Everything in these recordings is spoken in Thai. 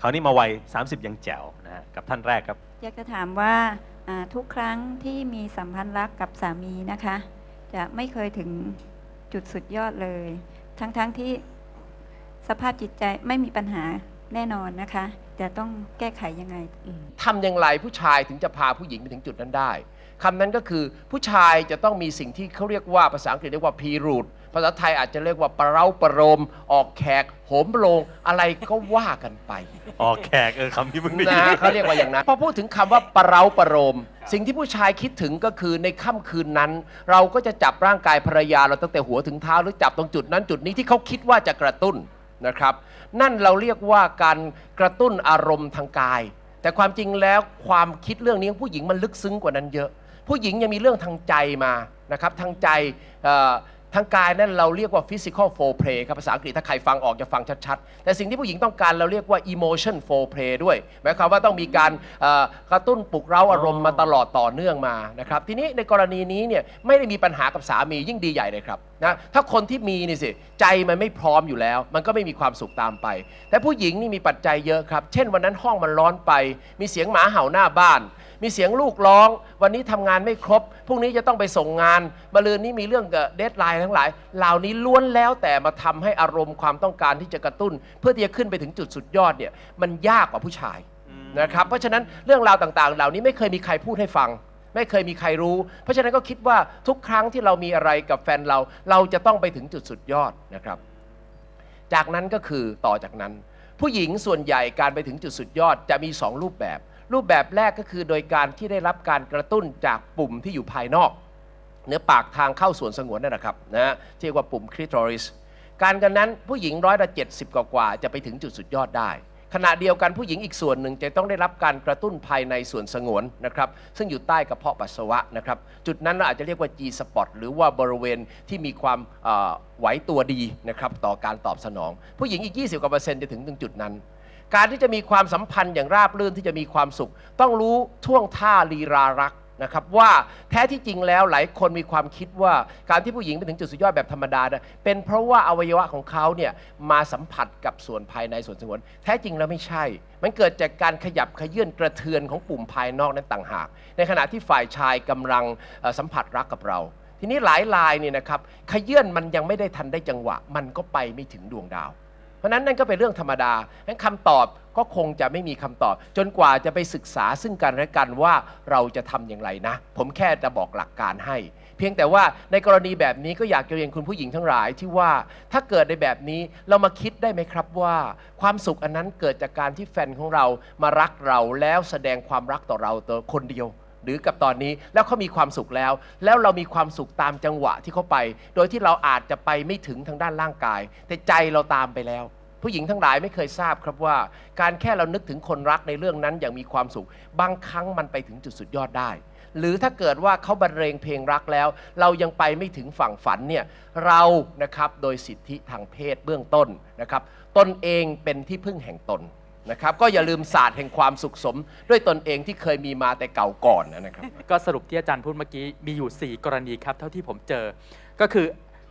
คราวนี้มาวัย 30 ยังแจ๋วนะฮะกับท่านแรกครับ อยากจะถามว่าอ่าทุกครั้งที่มีสัมพันธ์รักกับสามีนะคะ จะไม่เคยถึงจุดสุดยอดเลย ทั้งๆทที่สภาพจิตใจไม่มีปัญหาแน่นอนนะคะจะต้องแก้ไขยังไง ทำอย่างไรผู้ชายถึงจะพาผู้หญิงไปถึงจุดนั้นได้คำนั้นก็คือผู้ชายจะต้องมีสิ่งที่เขาเรียกว่าภาษาอังกฤษเรียกว่าพีรูด ภาษาไทยอาจจะเรียกว่าประเราประโรม ออกแขกโหมโรงอะไรก็ว่ากันไป ออกแขกเออคำที่เพิ่งได้นะยินฮะเขาเรียกว่าอย่างนั้น พอพูดถึงคำว่าประเราประโรม สิ่งที่ผู้ชายคิดถึงก็คือในค่ำคืนนั้น เราก็จะจับร่างกายภรรยาเราตั้งแต่หัวถึงเท้าหรือจับตรงจุดนั้นจุดนี้ที่เขาคิดว่าจะกระตุ้นนะครับ นั่นเราเรียกว่าการกระตุ้นอารมณ์ทางกาย แต่ความจริงแล้วความคิดเรื่องนี้ของผู้หญิงมันลึกซึ้งกว่านั้นเยอะ ผู้หญิงยังมีเรื่องทางใจมานะครับทางใจเอ่อ ทางกายนั่นเราเรียกว่า physical foreplay ครับภาษาอังกฤษถ้าใครฟังออกจะฟังชัดๆ แต่สิ่งที่ผู้หญิงต้องการเราเรียกว่า emotion foreplay ด้วยหมายความว่าต้องมีการเอ่อกระตุ้นปลุกเร้าอารมณ์มาตลอดต่อเนื่องมานะครับทีนี้ในกรณีนี้เนี่ยไม่ได้มีปัญหากับสามียิ่งดีใหญ่เลยครับนะถ้าคนที่มีนี่สิใจมันไม่พร้อมอยู่แล้ว มันก็ไม่มีความสุขตามไป แต่ผู้หญิงนี่มีปัจจัยเยอะครับ เช่นวันนั้นห้องมันร้อนไป มีเสียงหมาเห่าหน้าบ้าน มีเสียงลูกร้อง วันนี้ทำงานไม่ครบพรุ่งนี้จะต้องไปส่งงานมะรืนนี้มีเรื่องเดทไลน์ทั้งหลาย เหล่านี้ล้วนแล้วแต่มาทำให้อารมณ์ความต้องการที่จะกระตุ้น เพื่อที่จะขึ้นไปถึงจุดสุดยอดเนี่ยมันยากกว่าผู้ชายนะครับเพราะฉะนั้นเรื่องราวต่างๆ เหล่านี้ไม่เคยมีใครพูดให้ฟังไม่เคยมีใครรู้ เพราะฉะนั้นก็คิดว่าทุกครั้งที่เรามีอะไรกับแฟนเรา เราจะต้องไปถึงจุดสุดยอดนะครับ จากนั้นก็คือต่อจากนั้น ผู้หญิงส่วนใหญ่การไปถึงจุดสุดยอดจะมี 2 รูปแบบ รูปแบบแรกก็คือโดยการที่ได้รับการกระตุ้นจากปุ่มที่อยู่ภายนอกเนื้อปากทางเข้าส่วนสงวนนั่นนะครับนะที่เรียกว่าปุ่มคลิทอริสการกันนั้นผู้หญิงร้อยละเจ็ดสิบกว่าจะไปถึงจุดสุดยอดได้ ขณะเดียวกันผู้หญิงอีกส่วนหนึ่งจะต้องได้รับการกระตุ้นภายในส่วนสงวนนะครับซึ่งอยู่ใต้กระเพาะปัสสาวะนะครับจุดนั้นเราอาจจะเรียกว่า G spot หรือว่าบริเวณที่มีความไหวตัวดีนะครับต่อการตอบสนอง ผู้หญิงอีก 20กว่าเปอร์เซ็นต์จะถึงตรงจุดนั้น การที่จะมีความสัมพันธ์อย่างราบรื่นที่จะมีความสุข ต้องรู้ท่วงท่าลีรารักนะครับว่าแท้ที่จริงแล้วหลายคนมีความคิดว่าการที่ผู้หญิงไปถึงจุดสุดยอดแบบธรรมดาเนี่ยเป็นเพราะว่าอวัยวะของเขาเนี่ยมาสัมผัสกับส่วนภายในส่วนสงวน แท้จริงแล้วไม่ใช่ มันเกิดจากการขยับขยื่นกระเทือนของปุ่มภายนอกนั้นต่างหาก ในขณะที่ฝ่ายชายกำลังสัมผัสรักกับเรา ทีนี้หลายลายเนี่ยนะครับขยื่นมันยังไม่ได้ทันได้จังหวะ มันก็ไปไม่ถึงดวงดาว เพราะนั้นนั่นก็เป็นเรื่องธรรมดางั้นคำตอบก็คงจะไม่มีคำตอบ จนกว่าจะไปศึกษาซึ่งกันและกันว่าเราจะทำอย่างไรนะ ผมแค่จะบอกหลักการให้ เพียงแต่ว่าในกรณีแบบนี้ก็อยากจะเรียนคุณผู้หญิงทั้งหลายที่ว่าถ้าเกิดในแบบนี้เรามาคิดได้ไหมครับว่า ความสุขอันนั้นเกิดจากการที่แฟนของเรามารักเราแล้วแสดงความรักต่อเราตัวคนเดียว หรือกับตอนนี้แล้วเขามีความสุขแล้ว แล้วเรามีความสุขตามจังหวะที่เขาไป โดยที่เราอาจจะไปไม่ถึงทางด้านร่างกาย แต่ใจเราตามไปแล้ว ผู้หญิงทั้งหลายไม่เคยทราบครับว่า การแค่เรานึกถึงคนรักในเรื่องนั้นอย่างมีความสุข บางครั้งมันไปถึงจุดสุดยอดได้ หรือถ้าเกิดว่าเขาบรรเลงเพลงรักแล้ว เรายังไปไม่ถึงฝั่งฝันเนี่ยเรานะครับโดยสิทธิทางเพศเบื้องต้นนะครับตนเองเป็นที่พึ่งแห่งตน นะครับ ก็อย่าลืมศาสตร์แห่งความสุขสม ด้วยตนเองที่เคยมีมาแต่เก่าก่อนนะครับ ก็สรุปที่อาจารย์พูดเมื่อกี้มีอยู่ 4 กรณีครับ เท่าที่ผมเจอ ก็คือ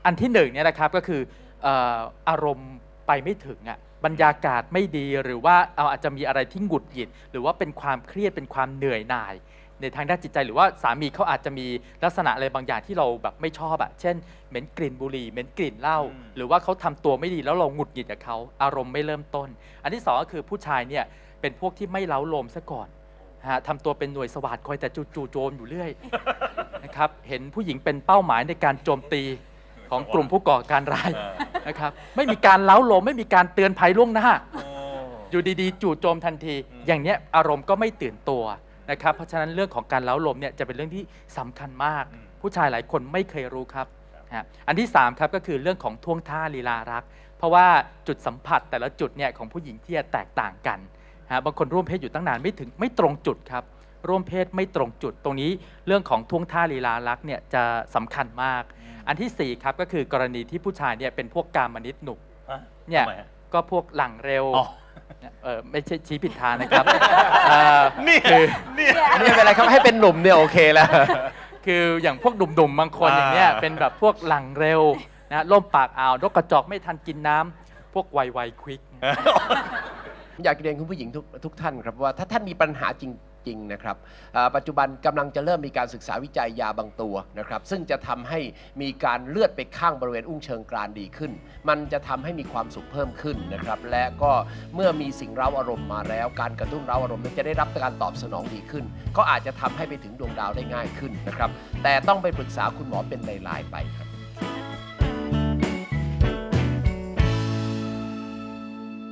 อันที่หนึ่งเนี่ยนะครับก็คือเอ่ออารมณ์ไปไม่ถึงอะบรรยากาศไม่ดีหรือว่าเอาอาจจะมีอะไรที่หงุดหงิด หรือว่าเป็นความเครียดเป็นความเหนื่อยหน่าย ในทางด้านจิตใจหรือว่าสามีเขาอาจจะมีลักษณะอะไรบางอย่างที่เราแบบไม่ชอบอะเช่นเหม็นกลิ่นบุหรี่เหม็นกลิ่นเหล้าอืม หรือว่าเขาทำตัวไม่ดีแล้วเราหงุดหงิดกับเขาอารมณ์ไม่เริ่มต้น อันที่สองก็คือผู้ชายเนี่ยเป็นพวกที่ไม่เล้าโลมซะก่อนฮะทำตัวเป็นหน่วยสวัสดคอยแต่จู่ๆโจมอยู่เรื่อย นะครับเห็นผู้หญิงเป็นเป้าหมายในการโจมตีของกลุ่มผู้ก่อการร้ายนะครับไม่มีการเล้าโลมไม่มีการเตือนภัยล่วงหน้าอยู่ดีๆ จู่โจมทันที อืม อย่างเนี้ยอารมณ์ก็ไม่ตื่นตัว นะครับเพราะฉะนั้นเรื่องของการเล้าลมเนี่ยจะเป็นเรื่องที่สำคัญมากผู้ชายหลายคนไม่เคยรู้ครับฮะอันที่3ครับก็คือเรื่องของท่วงท่าลีลารัก เพราะว่าจุดสัมผัสแต่ละจุดเนี่ยของผู้หญิงที่จะแตกต่างกันฮะบางคนร่วมเพศอยู่ตั้งนานไม่ถึงไม่ตรงจุดครับ ร่วมเพศไม่ตรงจุด ตรงนี้เรื่องของท่วงท่าลีลารักเนี่ยจะสำคัญมาก อันที่สี่ครับก็คือกรณีที่ผู้ชายเนี่ยเป็นพวกกามนิตหนุกเนี่ย ทำไมฮะก็พวกหลังเร็วอ๋อ เออไม่ใช่ชี้ผิดทางนะครับเอ่อเนี่ยคือ เนี่ยไม่เป็นไรครับให้เป็นหนุ่มเนี่ยโอเคแล้ว คืออย่างพวกดุ่มๆบางคนอย่างเนี้ยอ่า เป็นแบบพวกหลังเร็วนะล่มปากอ่าวนกกระจอกไม่ทันกินน้ำพวกไวไวควิก อยากเรียนคุณผู้หญิงทุกทุกท่านครับว่าถ้าท่านมีปัญหาจริง ๆนะครับปัจจุบันกำลังจะเริ่มมีการศึกษาวิจัยยาบางตัวนะครับ ซึ่งจะทำให้มีการเลือดไปข้างบริเวณอุ้งเชิงกรานดีขึ้น มันจะทำให้มีความสุขเพิ่มขึ้นนะครับ และก็เมื่อมีสิ่งเร้าอารมณ์มาแล้ว การกระตุ้นเร้าอารมณ์มันจะได้รับการตอบสนองดีขึ้น ก็อาจจะทำให้ไปถึงดวงดาวได้ง่ายขึ้นนะครับ แต่ต้องไปปรึกษาคุณหมอเป็นรายๆไปครับ